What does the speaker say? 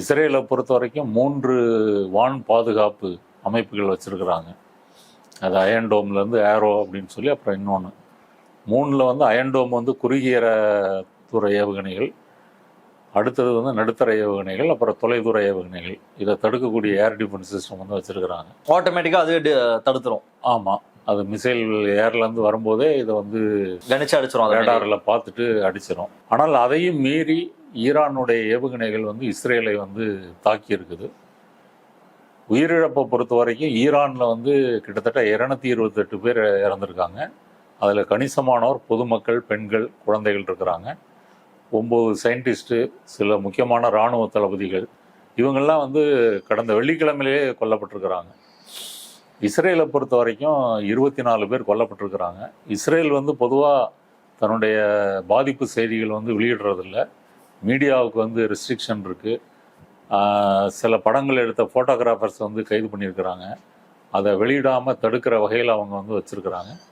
இஸ்ரேலை பொறுத்த வரைக்கும் மூன்று வான் பாதுகாப்பு அமைப்புகள் வச்சுருக்கிறாங்க. அது அயன்டோம்லேருந்து ஏரோ அப்படின்னு சொல்லி அப்புறம் இன்னொன்று மூணில் வந்து அயன்டோம் வந்து குறுகிய தூர ஏவுகணைகள் அடுத்தது வந்து நடுத்தர ஏவுகணைகள் அப்புறம் தொலைதூர ஏவுகணைகள். இதை தடுக்கக்கூடிய ஏர் டிஃபென்ஸ் சிஸ்டம் வந்து வச்சுருக்கிறாங்க. ஆட்டோமேட்டிக்கா அது தடுத்துரும். ஆமாம் அது மிசைல் ஏர்லேருந்து வரும்போதே இதை வந்து கணிச்சு அடிச்சிரும் அதை ரேடாரில் பார்த்துட்டு அடிச்சிடும் ஆனால் அதையும் மீறி ஈரானுடைய ஏவுகணைகள் வந்து இஸ்ரேலை வந்து தாக்கி இருக்குது உயிரிழப்பை பொறுத்த வரைக்கும் ஈரானில் வந்து கிட்டத்தட்ட இரநூத்தி இருபத்தெட்டு பேர் இறந்துருக்காங்க. அதில் கணிசமானோர் பொதுமக்கள் பெண்கள் குழந்தைகள் இருக்கிறாங்க. ஒம்பது சயின்டிஸ்ட்டு சில முக்கியமான இராணுவ தளபதிகள் இவங்கெல்லாம் வந்து கடந்த வெள்ளிக்கிழமையிலேயே கொல்லப்பட்டிருக்கிறாங்க. இஸ்ரேலை பொறுத்த வரைக்கும் இருபத்தி நாலு பேர் கொல்லப்பட்டிருக்கிறாங்க. இஸ்ரேல் வந்து பொதுவாக தன்னுடைய பாதிப்பு செய்திகள் வந்து வெளியிடுறதில்ல. மீடியாவுக்கு வந்து ரெஸ்ட்ரிக்ஷன் இருக்குது சில படங்கள் எடுத்த ஃபோட்டோகிராஃபர்ஸ் வந்து கைது பண்ணியிருக்கிறாங்க. அதை வெளியிடாமல் தடுக்கிற வகையில் அவங்க வந்து வச்சுருக்கிறாங்க.